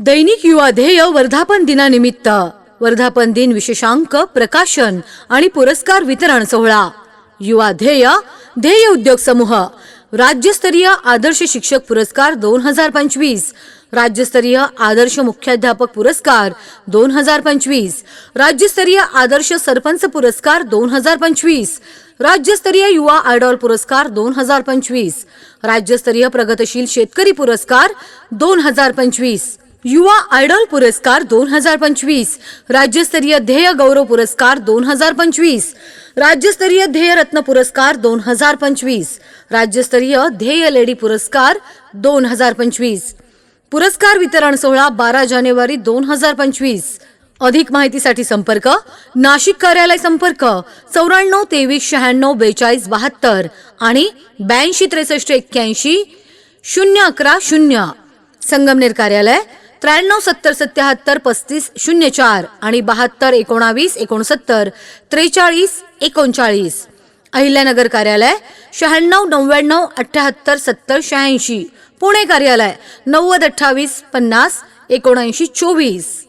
दैनिक युवा ध्येय वर्धापन दिनानिमित्त. वर्धापन दिन विशेषांक प्रकाशन आणि पुरस्कार वितरण सोहळा. युवा ध्येय ध्येय उद्योग समूह. राज्यस्तरीय आदर्श शिक्षक पुरस्कार दोन हजार पंचवीस. राज्यस्तरीय आदर्श मुख्याध्यापक पुरस्कार दोन हजार पंचवीस. राज्यस्तरीय आदर्श सरपंच पुरस्कार दोन हजार पंचवीस. राज्यस्तरीय युवा आयडॉल पुरस्कार दोन हजार पंचवीस. राज्यस्तरीय प्रगतशील शेतकरी पुरस्कार दोन हजार पंचवीस. युवा आयडॉल पुरस्कार दोन हजार पंचवीस राज्यस्तरीय ध्येय गौरव पुरस्कार दोन हजार पंचवीस राज्यस्तरीय ध्येय रत्न पुरस्कार दोन हजार पंचवीस राज्यस्तरीय ध्येय लेडी पुरस्कार दोन हजार पंचवीस. पुरस्कार वितरण सोहळा बारा जानेवारी दोन हजार पंचवीस. अधिक माहितीसाठी संपर्क नाशिक कार्यालय संपर्क चौऱ्याण्णव तेवीस शहाण्णव बेचाळीस बहात्तर आणि ब्याऐंशी त्रेसष्ट एक्क्याऐंशी शून्य अकरा शून्य. संगमनेर कार्यालय त्र्याण्णव सत्तर सत्याहत्तर पस्तीस शून्य चार आणि बहात्तर एकोणावीस एकोणसत्तर त्रेचाळीस एकोणचाळीस. अहिल्यानगर कार्यालय शहाण्णव नव्याण्णव अठ्ठ्याहत्तर सत्तर शहाऐंशी. पुणे कार्यालय नव्वद अठ्ठावीस पन्नास एकोणऐंशी चोवीस.